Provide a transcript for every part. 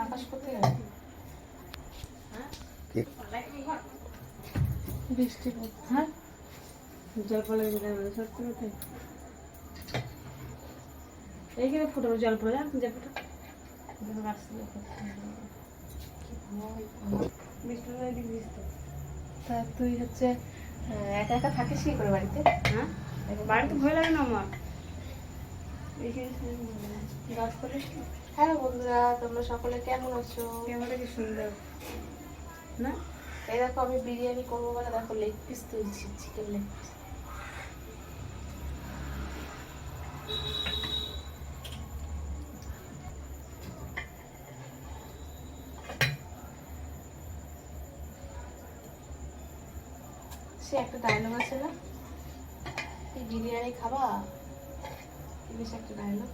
আকাশ কোথায় বৃষ্টি হ্যাঁ? জলপড় সত্যি এইখানে ফুটো জল পড়ে। তা তুই হচ্ছে একা একা থাকিস কি করে বাড়িতে? হ্যাঁ? বাড়িতে ভয় লাগে না আমার? হ্যালো বন্ধুরা তোমরা সকলে কেমন আছো? ক্যামেরা কি সুন্দর। না? এই দেখো আমি বিরিয়ানি করব বলে দেখো লেগ পিস তুলছি চিকেন লেগ পিস সে একটা ডায়লগ আছে না? এই বিরিয়ানি খাবা? বেশ একটা ডায়লগ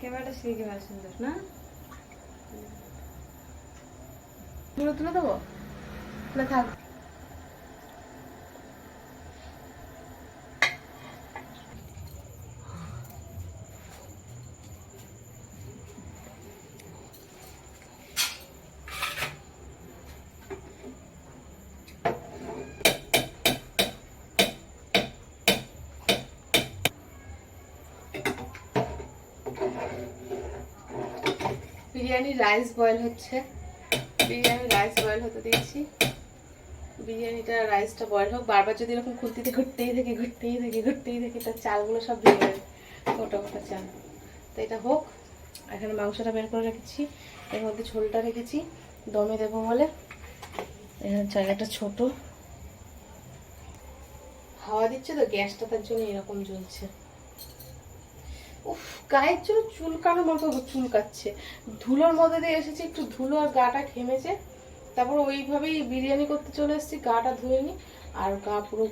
ক্যামেরাটা সেদিকে ভালো সুন্দর না? পুরো তুলে দেবো? না থাক। বিরিয়ানি রাইস বয়েল হচ্ছে। বিরিয়ানি রাইস বয়েল হতে দিয়েছি। বিরিয়ানিটা, রাইসটা বয়েল হোক, বারবার যদি এরকম খুলতিতে ঘুরতেই থাকে ঘুরতেই থাকে ঘুরতেই থাকে তার চালগুলো সব ভেঙে যাবে মোটা মোটা চাল। তো এটা হোক, এখানে মাংসটা বের করে রেখেছি। এর মধ্যে ঝোলটা রেখেছি। দমে দেবো বলে। এখানে জায়গাটা ছোট। হাওয়া দিচ্ছে তো, গ্যাসটা তার জন্য এরকম জ্বলছে। উফ গায়ের জন্য চুলকানোর মতো চুলকাচ্ছে। ধুলোর মধ্যে দিয়ে এসেছি একটু ধুলো আর গাটা ঘেমেছে। তারপর ওইভাবেই বিরিয়ানি করতে চলে এসেছি গাটা ধুয়ে নি আর গা পুরো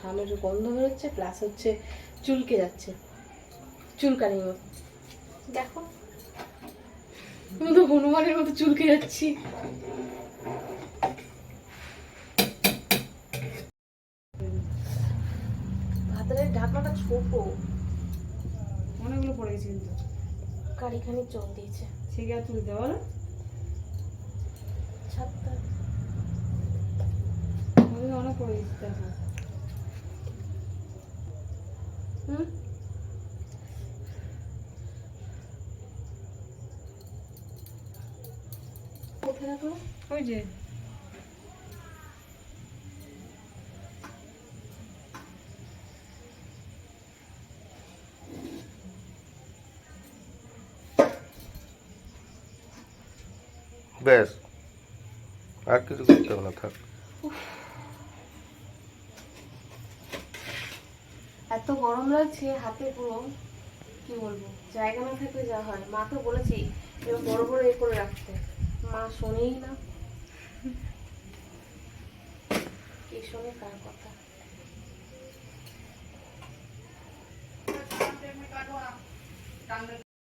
ঘামের গন্ধ বেরোচ্ছে প্লাস হচ্ছে চুলকে যাচ্ছে। চুলকানি দেখো। আমি তো হনুমানের মতো চুলকে যাচ্ছি। ভাতের ঢাকনাটা ছোট। অনেকগুলো পড়ে গেছে কিন্তু। কারিখানি জল দিয়েছে। সে আর তুলতে বলো। ছাদটা। অনেক পড়ে গেছি দেখো। হুম? কোথায় রাখল ওই যে। ব্যাস, আর কিছু করতে হবে না, থাক। এত গরম লাগছে হাতে পুরো, কি বলব, জায়গা না থাকলে যা হয়। মাকে বলেছি বড় বড় এ করে রাখতে। মা শোনেই না। কি শোনে কার কথা?